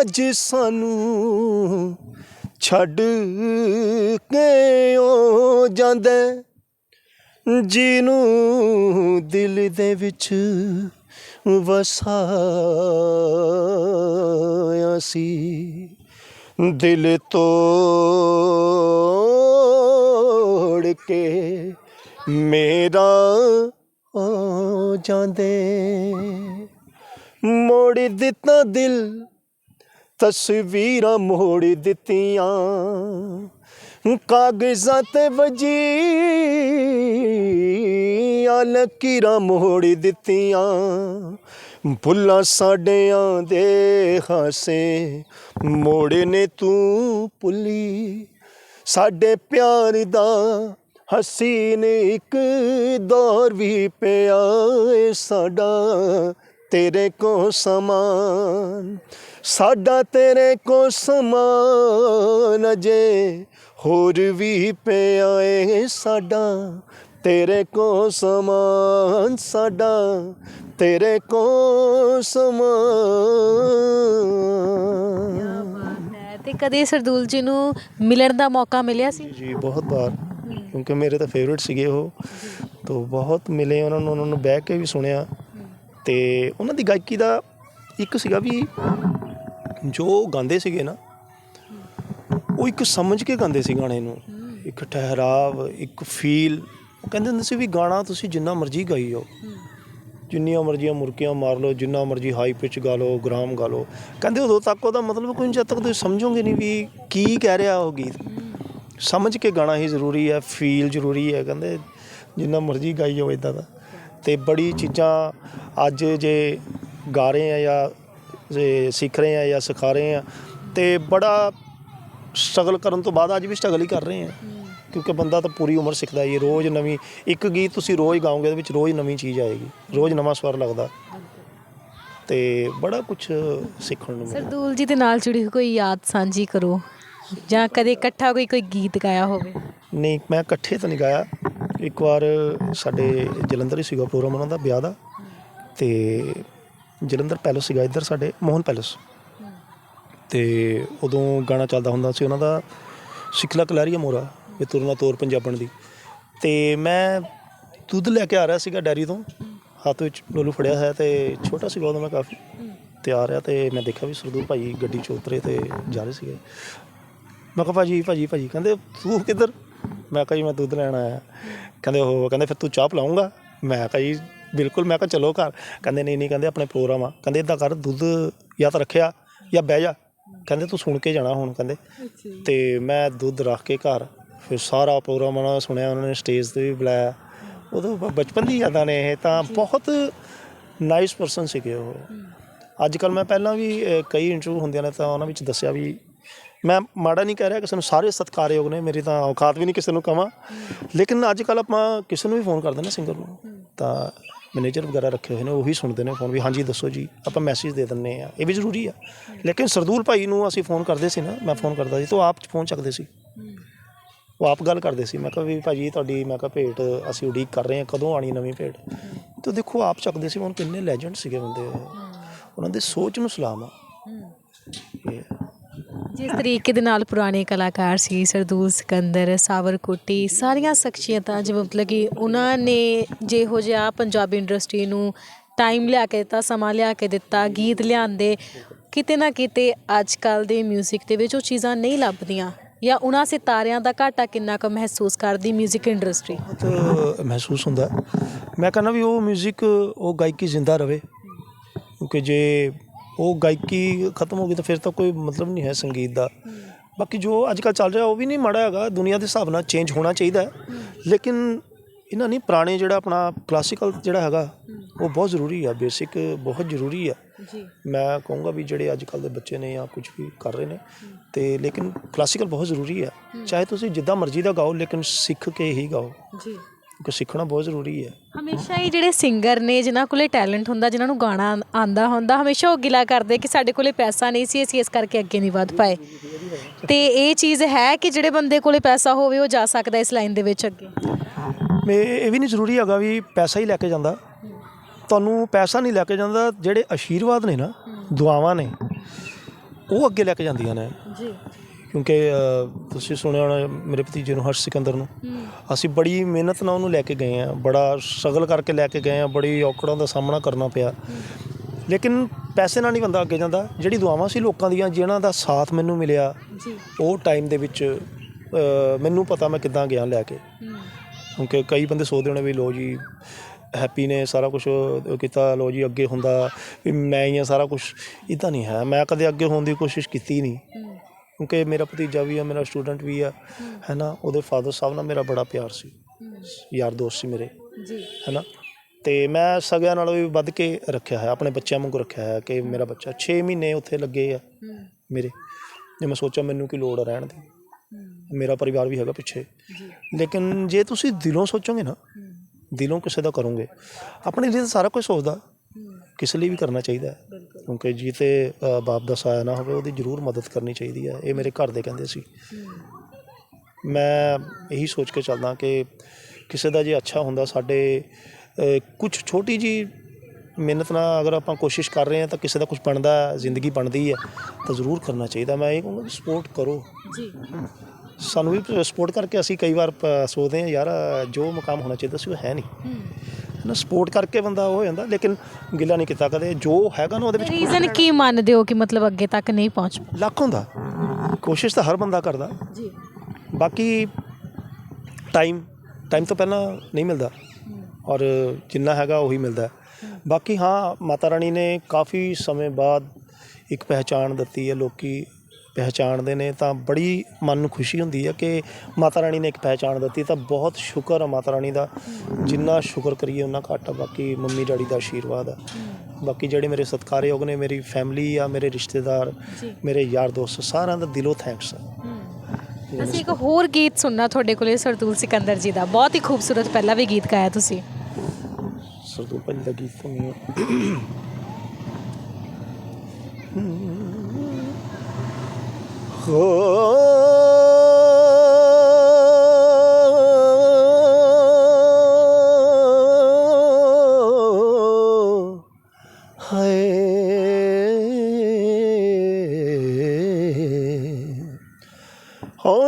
ਅੱਜ ਸਾਨੂੰ ਛੱਡ ਕੇ ਉਹ ਜਾਂਦੇ। ਜਿਹਨੂੰ ਦਿਲ ਦੇ ਵਿੱਚ ਵਸਾਇਆ ਸੀ। ਦਿਲ ਤੋੜ ਕੇ ਮੇਰਾ ਹੋ ਜਾਂਦੇ। ਮੋੜ ਦਿੱਤਾ ਦਿਲ, ਤਸਵੀਰਾਂ ਮੋੜ ਦਿੱਤੀਆਂ। ਕਾਗਜ਼ਾਂ ਤੇ ਵਜੀਆਂ, ਲਕੀਰਾਂ ਮੋੜ ਦਿੱਤੀਆਂ। ਭੁੱਲਾਂ ਸਾਡਿਆਂ ਦੇ ਹਾਸੇ, ਮੋੜੇ ਨੇ ਤੂੰ ਭੁੱਲੀ। ਸਾਡੇ ਪਿਆਰ ਦਾ ਹਸੀਨ ਇੱਕ ਦੌਰ ਵੀ ਪਿਆ ਏ ਸਾਡਾ, ਤੇਰੇ ਕੋ ਸਮਾਨ। ਸਾਡਾ ਤੇਰੇ ਕੋ ਸਮਾਨ ਅਜੇ ਹੋਰ ਵੀ ਪਿਆ ਏ ਸਾਡਾ ਤੇਰੇ ਕੋ ਸਮਾਨ ਸਾਡਾ ਤੇਰੇ ਕੋ ਸਮਾਨ। ਤੇ ਕਦੇ ਸਰਦੂਲ ਜੀ ਨੂੰ ਮਿਲਣ ਦਾ ਮੌਕਾ ਮਿਲਿਆ ਸੀ? ਜੀ ਬਹੁਤ ਵਾਰ। ਕਿਉਂਕਿ ਮੇਰੇ ਤਾਂ ਫੇਵਰਿਟ ਸੀਗੇ ਉਹ। ਤੋਂ ਬਹੁਤ ਮਿਲੇ ਉਹਨਾਂ ਨੂੰ ਉਹਨਾਂ ਨੂੰ ਬਹਿ ਕੇ ਵੀ ਸੁਣਿਆ। ਤੇ ਉਹਨਾਂ ਦੀ ਗਾਇਕੀ ਦਾ ਇੱਕ ਸੀਗਾ ਵੀ ਜੋ ਗਾਉਂਦੇ ਸੀਗੇ ਨਾ ਉਹ ਇੱਕ ਸਮਝ ਕੇ ਗਾਉਂਦੇ ਸੀ ਗਾਣੇ ਨੂੰ। ਇੱਕ ਠਹਿਰਾਵ ਇੱਕ ਫੀਲ। ਉਹ ਕਹਿੰਦੇ ਹੁੰਦੇ ਸੀ ਵੀ ਗਾਣਾ ਤੁਸੀਂ ਜਿੰਨਾ ਮਰਜ਼ੀ ਗਾਈ ਜਾਓ। ਜਿੰਨੀਆਂ ਮਰਜ਼ੀਆਂ ਮੁਰਕੀਆਂ ਮਾਰ ਲਓ ਜਿੰਨਾ ਮਰਜ਼ੀ ਹਾਈ ਪਿਚ ਗਾ ਲਓ ਗ੍ਰਾਮ ਗਾ ਲਓ। ਕਹਿੰਦੇ ਉਦੋਂ ਤੱਕ ਉਹਦਾ ਮਤਲਬ ਕੋਈ ਨਹੀਂ, ਜਦ ਤੱਕ ਤੁਸੀਂ ਸਮਝੋਗੇ ਨਹੀਂ ਵੀ ਕੀ ਕਹਿ ਰਿਹਾ ਉਹ ਗੀਤ। ਸਮਝ ਕੇ ਗਾਣਾ ਹੀ ਜ਼ਰੂਰੀ ਹੈ ਫੀਲ ਜ਼ਰੂਰੀ ਹੈ। ਕਹਿੰਦੇ ਜਿੰਨਾ ਮਰਜ਼ੀ ਗਾਈ ਜਾਓ ਇਦਾਂ ਦਾ। ਤੇ ਬੜੀ ਚੀਜ਼ਾਂ ਅੱਜ ਜੇ ਗਾ ਰਹੇ ਆ ਜਾਂ ਜੇ ਸਿੱਖ ਰਹੇ ਆ ਜਾਂ ਸਿਖਾ ਰਹੇ ਆ ਤੇ ਬੜਾ ਸਟਰਗਲ ਕਰਨ ਤੋਂ ਬਾਅਦ ਅੱਜ ਵੀ ਸਟਰਗਲ ਹੀ ਕਰ ਰਹੇ ਆ ਕਿਉਂਕਿ ਬੰਦਾ ਤਾਂ ਪੂਰੀ ਉਮਰ ਸਿੱਖਦਾ ਹੀ ਹੈ ਰੋਜ਼ ਨਵੀਂ ਇੱਕ ਗੀਤ ਤੁਸੀਂ ਰੋਜ਼ ਗਾਓਗੇ ਉਹਦੇ ਵਿੱਚ ਰੋਜ਼ ਨਵੀਂ ਚੀਜ਼ ਆਏਗੀ ਰੋਜ਼ ਨਵਾਂ ਸਵਰ ਲੱਗਦਾ। ਤੇ ਬੜਾ ਕੁਝ ਸਿੱਖਣ ਨੂੰ ਮਿਲਦਾ ਸਰਦੂਲ ਜੀ ਦੇ ਨਾਲ ਜੁੜੀ ਕੋਈ ਯਾਦ ਸਾਂਝੀ ਕਰੋ? ਜਾਂ ਕਦੇ ਇਕੱਠਾ ਕੋਈ ਕੋਈ ਗੀਤ ਗਾਇਆ ਹੋਵੇ? ਨਹੀਂ ਮੈਂ ਇਕੱਠੇ ਤਾਂ ਨਹੀਂ ਗਾਇਆ। ਇੱਕ ਵਾਰ ਸਾਡੇ ਜਲੰਧਰ ਹੀ ਸੀਗਾ ਪ੍ਰੋਗਰਾਮ ਉਹਨਾਂ ਦਾ ਵਿਆਹ ਦਾ। ਤੇ ਜਲੰਧਰ ਪੈਲਸ ਸੀਗਾ ਇੱਧਰ ਸਾਡੇ ਮੋਹਨ ਪੈਲਸ। ਤੇ ਉਦੋਂ ਗਾਣਾ ਚੱਲਦਾ ਹੁੰਦਾ ਸੀ ਉਹਨਾਂ ਦਾ ਸਿਖਲਾ ਕਲਾਰੀਆ ਮੋਰਾ, ਇਹ ਤੁਰਨਾ ਤੋਰ ਪੰਜਾਬਣ ਦੀ। ਤੇ ਮੈਂ ਦੁੱਧ ਲੈ ਕੇ ਆ ਰਿਹਾ ਸੀਗਾ ਡੈਰੀ ਤੋਂ, ਹੱਥ ਵਿੱਚ ਡੋਲੂ ਫੜਿਆ ਹੋਇਆ ਤੇ ਛੋਟਾ ਸੀਗਾ ਉਦੋਂ ਮੈਂ ਕਾਫੀ ਤੇ ਆ ਰਿਹਾ ਤੇ ਮੈਂ ਦੇਖਿਆ ਵੀ ਸਰਦੂਰ ਭਾਈ ਗੱਡੀ ਚੋਂ ਉਤਰੇ ਤੇ ਜਾ ਰਹੇ ਸੀਗੇ। ਮੈਂ ਕਿਹਾ, ਭਾਜੀ ਭਾਜੀ ਭਾਜੀ। ਕਹਿੰਦੇ, ਤੂੰ ਕਿੱਧਰ? ਮੈਂ ਕਿਹਾ, ਜੀ, ਮੈਂ ਦੁੱਧ ਲੈਣ ਆਇਆ। ਕਹਿੰਦੇ ਉਹ ਕਹਿੰਦੇ, ਫਿਰ ਤੂੰ ਚਾਹ ਪਿਲਾਉਂਗਾ ਮੈਂ ਕਿਹਾ, ਜੀ, ਬਿਲਕੁਲ। ਮੈਂ ਕਿਹਾ, ਚਲੋ ਘਰ। ਕਹਿੰਦੇ, ਨਹੀਂ ਨਹੀਂ। ਕਹਿੰਦੇ, ਆਪਣੇ ਪ੍ਰੋਗਰਾਮ ਆ। ਕਹਿੰਦੇ ਇਦਾਂ ਕਰ, ਦੁੱਧ ਜਾਂ ਤਾਂ ਰੱਖਿਆ ਜਾਂ ਬਹਿ ਜਾ। ਕਹਿੰਦੇ ਤੂੰ ਸੁਣ ਕੇ ਜਾਣਾ ਹੁਣ ਕਹਿੰਦੇ। ਤੇ ਮੈਂ ਦੁੱਧ ਰੱਖ ਕੇ ਘਰ ਫਿਰ ਸਾਰਾ ਪ੍ਰੋਗਰਾਮ ਉਹਨਾਂ ਨੇ ਸੁਣਿਆ ਉਹਨਾਂ ਨੇ ਸਟੇਜ ਤੇ ਵੀ ਬੁਲਾਇਆ। ਉਦੋਂ ਬ- ਬਚਪਨ ਦੀ ਯਾਦਾਂ ਨੇ ਇਹ ਤਾਂ ਬਹੁਤ ਨਾਈਸ ਪਰਸਨ ਸੀਗੇ ਉਹ। ਅੱਜ ਕੱਲ ਮੈਂ ਪਹਿਲਾਂ ਵੀ ਅ, ਕਈ ਇੰਟਰਵਿਊ ਹੁੰਦੀਆਂ ਨੇ ਤਾਂ ਉਹਨਾਂ ਵਿੱਚ ਦੱਸਿਆ ਵੀ ਮੈਂ ਮਾੜਾ ਨਹੀਂ ਕਹਿ ਰਿਹਾ ਕਿਸੇ ਨੂੰ ਸਾਰੇ ਸਤਿਕਾਰਯੋਗ ਨੇ ਮੇਰੀ ਤਾਂ ਔਕਾਤ ਵੀ ਨਹੀਂ ਕਿਸੇ ਨੂੰ ਕਵਾਂ। ਲੇਕਿਨ ਅੱਜ ਕੱਲ ਆਪਾਂ ਕਿਸੇ ਨੂੰ ਵੀ ਫੋਨ ਕਰਦੇ ਨੇ ਸਿੰਗਰ ਨੂੰ ਤਾਂ ਮੈਨੇਜਰ ਵਗੈਰਾ ਰੱਖੇ ਹੋਏ ਨੇ ਉਹੀ ਸੁਣਦੇ ਨੇ ਫੋਨ ਵੀ ਹਾਂਜੀ ਦੱਸੋ ਜੀ ਆਪਾਂ ਮੈਸੇਜ ਦੇ ਦਿੰਨੇ ਆ ਇਹ ਵੀ ਜ਼ਰੂਰੀ ਆ। ਲੇਕਿਨ ਸਰਦੂਲ ਭਾਈ ਨੂੰ ਅਸੀਂ ਫੋਨ ਕਰਦੇ ਸੀ ਨਾ ਮੈਂ ਫੋਨ ਕਰਦਾ ਸੀ ਤਾਂ ਆਪ ਫੋਨ ਚੱਕਦੇ ਸੀ। ਉਹ ਆਪ ਗੱਲ ਕਰਦੇ ਸੀ। ਮੈਂ ਕਿਹਾ ਵੀ ਭਾਜੀ ਤੁਹਾਡੀ ਮੈਂ ਕਿਹਾ ਭੇਟ ਅਸੀਂ ਉਡੀਕ ਕਰ ਰਹੇ ਹਾਂ ਕਦੋਂ ਆਣੀ ਨਵੀਂ ਭੇਟ? ਤੇ ਦੇਖੋ ਆਪ ਚੱਕਦੇ ਸੀ ਹੁਣ ਕਿੰਨੇ ਲੈਜੈਂਡ ਸੀਗੇ ਬੰਦੇ। ਉਹ। ਉਹਨਾਂ ਦੀ ਸੋਚ ਨੂੰ ਸਲਾਮ ਆ। ਜਿਸ ਤਰੀਕੇ ਦੇ ਨਾਲ ਪੁਰਾਣੇ ਕਲਾਕਾਰ ਸੀ ਸਰਦੂਲ ਸਿਕੰਦਰ ਸਾਵਰ ਕੋਟੀ ਸਾਰੀਆਂ ਸ਼ਖਸੀਅਤਾਂ ਜਿਵੇਂ ਮਤਲਬ ਕਿ ਉਹਨਾਂ ਨੇ ਜਿਹੋ ਜਿਹਾ ਪੰਜਾਬੀ ਇੰਡਸਟਰੀ ਨੂੰ ਟਾਈਮ ਲਿਆ ਕੇ ਦਿੱਤਾ ਸਮਾਂ ਲਿਆ ਕੇ ਦਿੱਤਾ ਗੀਤ ਲਿਆਂਦੇ ਕਿਤੇ ਨਾ ਕਿਤੇ ਅੱਜ ਕੱਲ ਦੇ 뮤직 ਦੇ ਵਿੱਚ ਉਹ ਚੀਜ਼ਾਂ ਨਹੀਂ ਲੱਭਦੀਆਂ ਜਾਂ ਉਹਨਾਂ ਸਿਤਾਰਿਆਂ ਦਾ ਘਾਟਾ ਕਿੰਨਾ ਕੁ ਮਹਿਸੂਸ ਕਰਦੀ 뮤직 ਇੰਡਸਟਰੀ ਬਹੁਤ ਮਹਿਸੂਸ ਹੁੰਦਾ ਮੈਂ ਕਹਿੰਦਾ ਵੀ ਉਹ 뮤직 ਉਹ ਗਾਇਕੀ ਜ਼ਿੰਦਾ ਰਵੇ ਕਿਉਂਕਿ ਜੇ ਉਹ ਗਾਇਕੀ ਖਤਮ ਹੋ ਗਈ ਤਾਂ ਫਿਰ ਤਾਂ ਕੋਈ ਮਤਲਬ ਨਹੀਂ ਹੈ ਸੰਗੀਤ ਦਾ। ਬਾਕੀ ਜੋ ਅੱਜ ਕੱਲ੍ਹ ਚੱਲ ਰਿਹਾ ਉਹ ਵੀ ਨਹੀਂ ਮਾੜਾ ਹੈਗਾ। ਦੁਨੀਆ ਦੇ ਹਿਸਾਬ ਨਾਲ ਚੇਂਜ ਹੋਣਾ ਚਾਹੀਦਾ ਹੈ। ਲੇਕਿਨ ਇਹਨਾਂ ਨਹੀਂ ਪੁਰਾਣੇ ਜਿਹੜਾ ਆਪਣਾ ਕਲਾਸੀਕਲ ਜਿਹੜਾ ਹੈਗਾ ਉਹ ਬਹੁਤ ਜ਼ਰੂਰੀ ਆ ਬੇਸਿਕ ਬਹੁਤ ਜ਼ਰੂਰੀ ਆ। ਜੀ। ਮੈਂ ਕਹੂੰਗਾ ਵੀ ਜਿਹੜੇ ਅੱਜ ਕੱਲ੍ਹ ਦੇ ਬੱਚੇ ਨੇ ਜਾਂ ਕੁਝ ਵੀ ਕਰ ਰਹੇ ਨੇ ਤੇ ਲੇਕਿਨ ਕਲਾਸੀਕਲ ਬਹੁਤ ਜ਼ਰੂਰੀ ਆ। ਚਾਹੇ ਤੁਸੀਂ ਜਿੱਦਾਂ ਮਰਜ਼ੀ ਦਾ ਗਾਓ ਲੇਕਿਨ ਸਿੱਖ ਕੇ ਹੀ ਗਾਓ। ਜੀ। ਕਿਉਂਕਿ ਸਿੱਖਣਾ ਬਹੁਤ ਜ਼ਰੂਰੀ ਹੈ। ਹਮੇਸ਼ਾ ਹੀ ਜਿਹੜੇ ਸਿੰਗਰ ਨੇ ਜਿਨ੍ਹਾਂ ਕੋਲੇ ਟੈਲੈਂਟ ਹੁੰਦਾ ਜਿਨ੍ਹਾਂ ਨੂੰ ਗਾਣਾ ਆਂਦਾ ਹੁੰਦਾ ਹਮੇਸ਼ਾ ਉਹ ਗਿਲਾ ਕਰਦੇ ਕਿ ਸਾਡੇ ਕੋਲੇ ਪੈਸਾ ਨਹੀਂ ਸੀ ਅਸੀਂ ਇਸ ਕਰਕੇ ਅੱਗੇ ਨਹੀਂ ਵਧ ਪਾਏ। ਤੇ ਇਹ ਚੀਜ਼ ਹੈ ਕਿ ਜਿਹੜੇ ਬੰਦੇ ਕੋਲੇ ਪੈਸਾ ਹੋਵੇ ਉਹ ਜਾ ਸਕਦਾ ਇਸ ਲਾਈਨ ਦੇ ਵਿੱਚ ਅੱਗੇ। ਮੈਂ ਇਹ ਵੀ ਨਹੀਂ ਜ਼ਰੂਰੀ ਹੈਗਾ ਵੀ ਪੈਸਾ ਹੀ ਲੈ ਕੇ ਜਾਂਦਾ। ਤੁਹਾਨੂੰ ਪੈਸਾ ਨਹੀਂ ਲੈ ਕੇ ਜਾਂਦਾ ਜਿਹੜੇ ਆਸ਼ੀਰਵਾਦ ਨੇ ਨਾ ਦੁਆਵਾਂ ਨੇ ਉਹ ਅੱਗੇ ਲੈ ਕੇ ਜਾਂਦੀਆਂ ਨੇ। ਜੀ। ਕਿਉਂਕਿ ਅ, ਤੁਸੀਂ ਸੁਣਿਆ ਹੋਣਾ ਮੇਰੇ ਭਤੀਜੇ ਨੂੰ ਹਰਸ਼ ਸਿਕੰਦਰ ਨੂੰ। ਅਸੀਂ ਬੜੀ ਮਿਹਨਤ ਨਾਲ ਉਹਨੂੰ ਲੈ ਕੇ ਗਏ ਆ ਬੜਾ ਸਟਰਗਲ ਕਰਕੇ ਲੈ ਕੇ ਗਏ ਆ ਬੜੀ ਔਕੜਾਂ ਦਾ ਸਾਹਮਣਾ ਕਰਨਾ ਪਿਆ। ਲੇਕਿਨ ਪੈਸੇ ਨਾਲ ਨਹੀਂ ਬੰਦਾ ਅੱਗੇ ਜਾਂਦਾ। ਜਿਹੜੀ ਦੁਆਵਾਂ ਸੀ ਲੋਕਾਂ ਦੀਆਂ ਜਿਨ੍ਹਾਂ ਦਾ ਸਾਥ ਮੈਨੂੰ ਮਿਲਿਆ ਜੀ। ਉਹ ਟਾਈਮ ਦੇ ਵਿੱਚ ਅ, ਮੈਨੂੰ ਪਤਾ ਮੈਂ ਕਿੱਦਾਂ ਗਿਆ ਲੈ ਕੇ। ਕਿਉਂਕਿ ਕਈ ਬੰਦੇ ਸੋਚਦੇ ਹੋਣੇ ਵੀ ਲੋ ਜੀ ਹੈਪੀ ਨੇ ਸਾਰਾ ਕੁਝ ਕੀਤਾ ਲੋ ਜੀ ਅੱਗੇ ਹੁੰਦਾ ਵੀ ਮੈਂ ਹੀ ਆ ਸਾਰਾ ਕੁਝ ਇਦਾਂ ਨਹੀਂ ਹੈ। ਮੈਂ ਕਦੇ ਅੱਗੇ ਹੋਣ ਦੀ ਕੋਸ਼ਿਸ਼ ਕੀਤੀ ਨਹੀਂ। ਕਿਉਂਕਿ ਮੇਰਾ ਭਤੀਜਾ ਵੀ ਆ ਮੇਰਾ ਸਟੂਡੈਂਟ ਵੀ ਆ ਹੈ ਨਾ ਉਹਦੇ ਫਾਦਰ ਸਾਹਿਬ ਨਾਲ ਮੇਰਾ ਬੜਾ ਪਿਆਰ ਸੀ। ਯਾਰ ਦੋਸਤ ਸੀ ਮੇਰੇ ਜੀ। ਹੈ ਨਾ ਤੇ ਮੈਂ ਸਗਿਆਂ ਨਾਲੋਂ ਵੀ ਵੱਧ ਕੇ ਰੱਖਿਆ ਹੈ ਆਪਣੇ ਬੱਚਿਆਂ ਵਾਂਗੂ ਰੱਖਿਆ ਹੈ ਕਿ ਮੇਰਾ ਬੱਚਾ 6 ਮਹੀਨੇ ਉੱਥੇ ਲੱਗੇ ਆ ਮੇਰੇ। ਜੇ ਮੈਂ ਸੋਚਾਂ ਮੈਨੂੰ ਕੀ ਲੋੜ ਆ ਰਹਿਣ ਦੀ। ਮੇਰਾ ਪਰਿਵਾਰ ਵੀ ਹੈਗਾ ਪਿੱਛੇ। ਲੇਕਿਨ ਜੇ ਤੁਸੀਂ ਦਿਲੋਂ ਸੋਚੋਗੇ ਨਾ ਦਿਲੋਂ ਕਿਸੇ ਦਾ ਕਰੋਗੇ ਆਪਣੇ ਲਈ ਤਾਂ ਸਾਰਾ ਕੁਝ ਸੋਚਦਾ। ਕਿਸੇ ਲਈ ਵੀ ਕਰਨਾ ਚਾਹੀਦਾ ਹੈ। ਕਿਉਂਕਿ ਜੀ ਤੇ ਅ, ਬਾਪ ਦਾ ਸਾਇਆ ਨਾ ਹੋਵੇ ਉਹਦੀ ਜ਼ਰੂਰ ਮਦਦ ਕਰਨੀ ਚਾਹੀਦੀ ਹੈ। ਇਹ ਮੇਰੇ ਘਰ ਦੇ ਕਹਿੰਦੇ ਸੀ। ਮੈਂ ਇਹੀ ਸੋਚ ਕੇ ਚੱਲਦਾ ਕਿ ਕਿਸੇ ਦਾ ਜੇ ਅੱਛਾ ਹੁੰਦਾ ਸਾਡੇ ਕੁਝ ਛੋਟੀ ਜੀ ਮਿਹਨਤ ਨਾਲ ਅਗਰ ਆਪਾਂ ਕੋਸ਼ਿਸ਼ ਕਰ ਰਹੇ ਹਾਂ ਤਾਂ ਕਿਸੇ ਦਾ ਕੁਝ ਬਣਦਾ ਹੈ, ਜ਼ਿੰਦਗੀ ਬਣਦੀ ਹੈ ਤਾਂ ਜ਼ਰੂਰ ਕਰਨਾ ਚਾਹੀਦਾ। ਮੈਂ ਇਹ ਕਹੂੰਗਾ ਕਿ ਸਪੋਰਟ ਕਰੋ। ਜੀ। ਸਾਨੂੰ ਵੀ ਸਪੋਰਟ ਕਰਕੇ ਅਸੀਂ ਕਈ ਵਾਰ ਪ- ਸੋਚਦੇ ਹਾਂ ਯਾਰ ਜੋ ਮੁਕਾਮ ਹੋਣਾ ਚਾਹੀਦਾ ਸੀ ਉਹ ਹੈ ਨਹੀਂ। ਨਾ ਸਪੋਰਟ ਕਰਕੇ ਬੰਦਾ ਉਹ ਹੋ ਜਾਂਦਾ ਲੇਕਿਨ ਗਿਲਾ ਨਹੀਂ ਕੀਤਾ ਕਦੇ। ਜੋ ਹੈਗਾ ਨਾ ਉਹਦੇ ਵਿੱਚ ਰੀਜ਼ਨ ਕੀ ਮੰਨਦੇ ਹੋ ਕਿ ਮਤਲਬ ਅੱਗੇ ਤੱਕ ਨਹੀਂ ਪਹੁੰਚ ਲੱਖ ਹੁੰਦਾ। ਕੋਸ਼ਿਸ਼ ਤਾਂ ਹਰ ਬੰਦਾ ਕਰਦਾ। ਜੀ। ਬਾਕੀ ਟਾਈਮ ਟਾਈਮ ਤੋਂ ਪਹਿਲਾਂ ਨਹੀਂ ਮਿਲਦਾ। ਔਰ ਜਿੰਨਾ ਹੈਗਾ ਉਹੀ ਮਿਲਦਾ। ਬਾਕੀ ਹਾਂ ਮਾਤਾ ਰਾਣੀ ਨੇ ਕਾਫੀ ਸਮੇਂ ਬਾਅਦ ਇੱਕ ਪਹਿਚਾਣ ਦਿੱਤੀ ਹੈ ਲੋਕੀ। ਪਹਿਚਾਣਦੇ ਨੇ ਤਾਂ ਬੜੀ ਮਨ ਨੂੰ ਖੁਸ਼ੀ ਹੁੰਦੀ ਹੈ ਕਿ ਮਾਤਾ ਰਾਣੀ ਨੇ ਇੱਕ ਪਹਿਚਾਣ ਦਿੱਤੀ ਤਾਂ ਬਹੁਤ ਸ਼ੁਕਰ ਹੈ ਮਾਤਾ ਰਾਣੀ ਦਾ। ਜਿੰਨਾ ਸ਼ੁਕਰ ਕਰੀਏ ਉਹਨਾਂ ਘੱਟ ਆ ਬਾਕੀ ਮੰਮੀ ਡੈਡੀ ਦਾ ਆਸ਼ੀਰਵਾਦ ਆ। ਬਾਕੀ ਜਿਹੜੇ ਮੇਰੇ ਸਤਿਕਾਰਯੋਗ ਨੇ ਮੇਰੀ ਫੈਮਿਲੀ ਆ ਮੇਰੇ ਰਿਸ਼ਤੇਦਾਰ ਮੇਰੇ ਯਾਰ ਦੋਸਤ ਸਾਰਿਆਂ ਦਾ ਦਿਲੋਂ ਥੈਂਕਸ ਆ। ਅਸੀਂ ਇੱਕ ਹੋਰ ਗੀਤ ਸੁਣਨਾ ਤੁਹਾਡੇ ਕੋਲੇ ਸਰਦੂਲ ਸਿਕੰਦਰ ਜੀ ਦਾ। ਬਹੁਤ ਹੀ ਖੂਬਸੂਰਤ ਪਹਿਲਾਂ ਵੀ ਗੀਤ ਗਾਇਆ ਤੁਸੀਂ। ਸਰਦੂ ਪੰਜ ਦਾ ਗੀਤ ਹਾਏ ਹੋ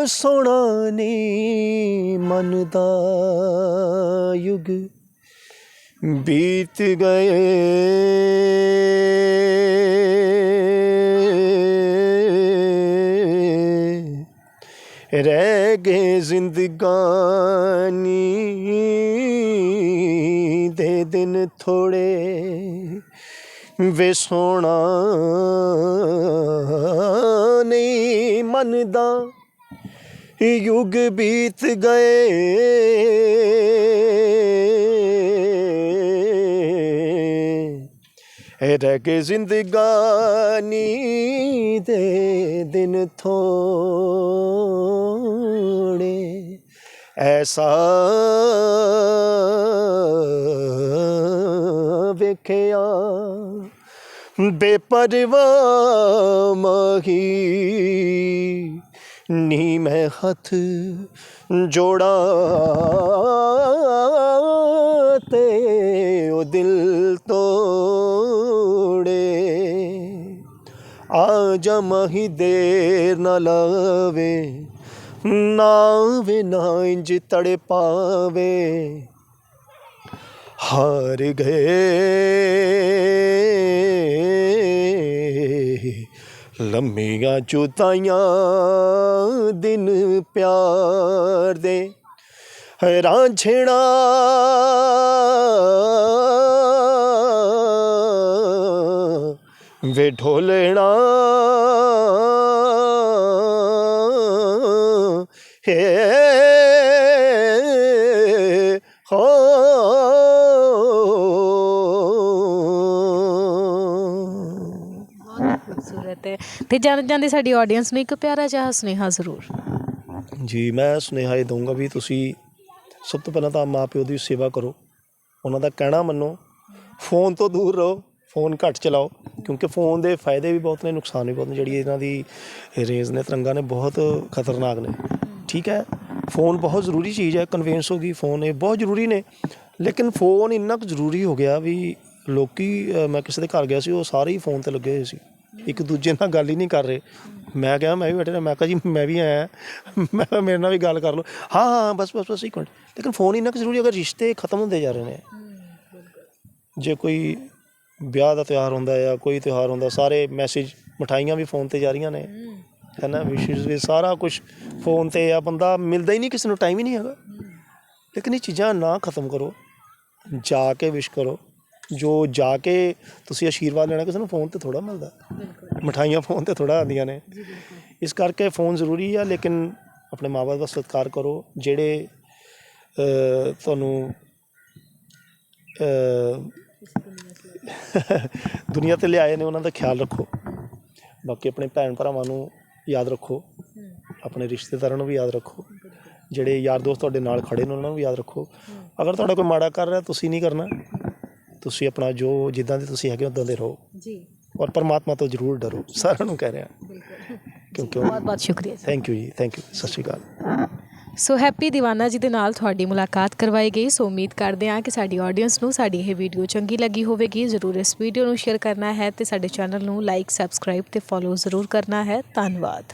ਸੋਣਾ ਨੀ ਮਨ ਦਾ ਯੁਗ ਬੀਤ ਗਏ ਜ਼ਿੰਦਗਾਨੀ ਦੇ ਦਿਨ ਥੋੜੇ ਵੇ ਸੋਣਾ ਨਹੀਂ ਮੰਨਦਾ। ਯੁੱਗ ਬੀਤ ਗਏ ਰਹਿ ਕੇ ਜ਼ਿੰਦਗਾਨੀ ਦੇ ਦਿਨ ਥੋੜੇ ਐਸਾ ਵੇਖਿਆ। ਬੇਪਰਵਾ ਮਹੀ, ਨੀ ਮੈਂ ਹੱਥ ਜੋੜਾ ਤੇ ਉਹ ਦਿਲ ਤੋੜੇ। ਆ ਜਾ ਮਹੀ ਦੇਰ ਨਾ ਲਾਵੇ ਨਾ ਵੇ ਨਾ ਇੰਜ ਤੜ ਪਾਵੇ। ਹਾਰ ਗਏ। ਲੰਮੀਆਂ ਜੁਦਾਈਆਂ ਦਿਨ ਪਿਆਰ ਦੇ। ਰਾਂਝਣਾ ਵੇ ਢੋਲਣਾ ਹੇ। ਖੂਬਸੂਰਤ ਹੈ। ਤੇ ਜਾਣ ਜਾਂਦੇ ਸਾਡੀ ਆਡੀਅנס ਨੂੰ ਇੱਕ ਪਿਆਰਾ ਜਿਹਾ ਸੁਨੇਹਾ ਜ਼ਰੂਰ। ਜੀ ਮੈਂ ਸੁਨੇਹਾ ਇਹ ਦਊਂਗਾ ਵੀ ਤੁਸੀਂ ਸਭ ਤੋਂ ਪਹਿਲਾਂ ਤਾਂ ਮਾਪਿਓ ਦੀ ਸੇਵਾ ਕਰੋ। ਉਹਨਾਂ ਦਾ ਕਹਿਣਾ ਮੰਨੋ। ਫੋਨ ਤੋਂ ਦੂਰ ਰਹੋ। ਫੋਨ ਘੱਟ ਚਲਾਓ। ਕਿਉਂਕਿ ਫੋਨ ਦੇ ਫਾਇਦੇ ਵੀ ਬਹੁਤ ਨੇ ਨੁਕਸਾਨ ਵੀ ਬਹੁਤ ਨੇ। ਜਿਹੜੀ ਇਹਨਾਂ ਦੀ ਰੇਂਜ ਨੇ ਤਰੰਗਾਂ ਨੇ ਬਹੁਤ ਖਤਰਨਾਕ ਨੇ। ਠੀਕ ਹੈ ਫੋਨ ਬਹੁਤ ਜ਼ਰੂਰੀ ਚੀਜ਼ ਹੈ ਕਨਵੀਨਸ ਹੋ ਗਈ ਫੋਨ ਇਹ ਬਹੁਤ ਜ਼ਰੂਰੀ ਨੇ। ਲੇਕਿਨ ਫੋਨ ਇੰਨਾ ਕੁ ਜ਼ਰੂਰੀ ਹੋ ਗਿਆ ਵੀ ਲੋਕੀ ਅ, ਮੈਂ ਕਿਸੇ ਦੇ ਘਰ ਗਿਆ ਸੀ ਉਹ ਸਾਰੇ ਹੀ ਫੋਨ ਤੇ ਲੱਗੇ ਹੋਏ ਸੀ। ਇੱਕ ਦੂਜੇ ਨਾਲ ਗੱਲ ਹੀ ਨਹੀਂ ਕਰ ਰਹੇ। ਮੈਂ ਕਿਹਾ ਮੈਂ ਵੀ ਬੈਠਾ ਰਿਹਾ। ਮੈਂ ਕਿਹਾ ਜੀ ਮੈਂ ਵੀ ਆਇਆ। ਮੈਂ ਕਿਹਾ ਮੇਰੇ ਨਾਲ ਵੀ ਗੱਲ ਕਰ ਲਓ। ਹਾਂ ਹਾਂ ਬਸ ਬਸ ਬਸ ਇੱਕ ਮਿੰਟ। ਲੇਕਿਨ ਫੋਨ ਇੰਨਾ ਕੁ ਜ਼ਰੂਰੀ ਅਗਰ ਰਿਸ਼ਤੇ ਖਤਮ ਹੁੰਦੇ ਜਾ ਰਹੇ ਨੇ ਜੇ ਕੋਈ ਵਿਆਹ ਦਾ ਤਿਉਹਾਰ ਹੁੰਦਾ ਜਾਂ ਕੋਈ ਤਿਉਹਾਰ ਹੁੰਦਾ ਸਾਰੇ ਮੈਸੇਜ ਮਠਾਈਆਂ ਵੀ ਫੋਨ ਤੇ ਜਾ ਰਹੀਆਂ ਨੇ। ਹੈ ਨਾ ਵਿਸ਼ੇਸ ਵੀ ਸਾਰਾ ਕੁਝ ਫੋਨ ਤੇ ਆ ਬੰਦਾ ਮਿਲਦਾ ਹੀ ਨਹੀਂ ਕਿਸੇ ਨੂੰ ਟਾਈਮ ਹੀ ਨਹੀਂ ਹੈਗਾ। ਲੇਕਿਨ ਇਹ ਚੀਜ਼ਾਂ ਨਾ ਖਤਮ ਕਰੋ ਜਾ ਕੇ ਵਿਸ਼ ਕਰੋ। ਜੋ ਜਾ ਕੇ ਤੁਸੀਂ ਆਸ਼ੀਰਵਾਦ ਲੈਣਾ ਕਿਸੇ ਨੂੰ ਫੋਨ ਤੇ ਥੋੜਾ ਮਿਲਦਾ। ਮਠਾਈਆਂ ਫੋਨ ਤੇ ਥੋੜਾ ਆਉਂਦੀਆਂ ਨੇ। ਇਸ ਕਰਕੇ ਫੋਨ ਜ਼ਰੂਰੀ ਆ ਲੇਕਿਨ ਆਪਣੇ ਮਾਪੇ ਦਾ ਸਤਿਕਾਰ ਕਰੋ ਜਿਹੜੇ ਤੁਹਾਨੂੰ ਦੁਨੀਆ ਤੇ ਲਿਆਏ ਨੇ ਉਹਨਾਂ ਦਾ ਖਿਆਲ ਰੱਖੋ। ਬਾਕੀ ਆਪਣੇ ਭੈਣ ਭਰਾਵਾਂ ਨੂੰ ਯਾਦ ਰੱਖੋ। ਆਪਣੇ ਰਿਸ਼ਤੇਦਾਰਾਂ ਨੂੰ ਵੀ ਯਾਦ ਰੱਖੋ। ਜਿਹੜੇ ਯਾਰ ਦੋਸਤ ਤੁਹਾਡੇ ਨਾਲ ਖੜੇ ਨੇ ਉਹਨਾਂ ਨੂੰ ਵੀ ਯਾਦ ਰੱਖੋ। ਅਗਰ ਤੁਹਾਡਾ ਕੋਈ ਮਾੜਾ ਕਰ ਰਿਹਾ ਤੁਸੀਂ ਨਹੀਂ ਕਰਨਾ। ਤੁਸੀਂ ਆਪਣਾ ਜੋ ਜਿੱਦਾਂ ਦੇ ਤੁਸੀਂ ਹੈਗੇ ਉਦਾਂ ਦੇ ਰਹੋ। ਜੀ। ਔਰ ਪਰਮਾਤਮਾ ਤੋਂ ਜ਼ਰੂਰ ਡਰੋ। ਸਾਰਿਆਂ ਨੂੰ ਕਹਿ ਰਿਹਾ। ਕਿਉਂਕਿ ਬਹੁਤ ਬਹੁਤ ਸ਼ੁਕਰੀਆ thank you ji thank you ਸਤਿ ਸ਼੍ਰੀ ਅਕਾਲ। ਸੋ ਹੈਪੀ ਦੀਵਾਨਾ ਜੀ ਦੇ ਨਾਲ ਤੁਹਾਡੀ ਮੁਲਾਕਾਤ ਕਰਵਾਈ ਗਈ। ਸੋ ਉਮੀਦ ਕਰਦੇ ਹਾਂ ਕਿ ਸਾਡੀ ਆਡੀਅנס ਨੂੰ ਸਾਡੀ ਇਹ ਵੀਡੀਓ ਚੰਗੀ ਲੱਗੀ ਹੋਵੇਗੀ। ਜ਼ਰੂਰ ਇਸ ਵੀਡੀਓ ਨੂੰ ਸ਼ੇਅਰ ਕਰਨਾ ਹੈ ਤੇ ਸਾਡੇ ਚੈਨਲ ਨੂੰ ਲਾਈਕ ਸਬਸਕ੍ਰਾਈਬ ਤੇ ਫੋਲੋ ਜ਼ਰੂਰ ਕਰਨਾ ਹੈ। ਧੰਨਵਾਦ।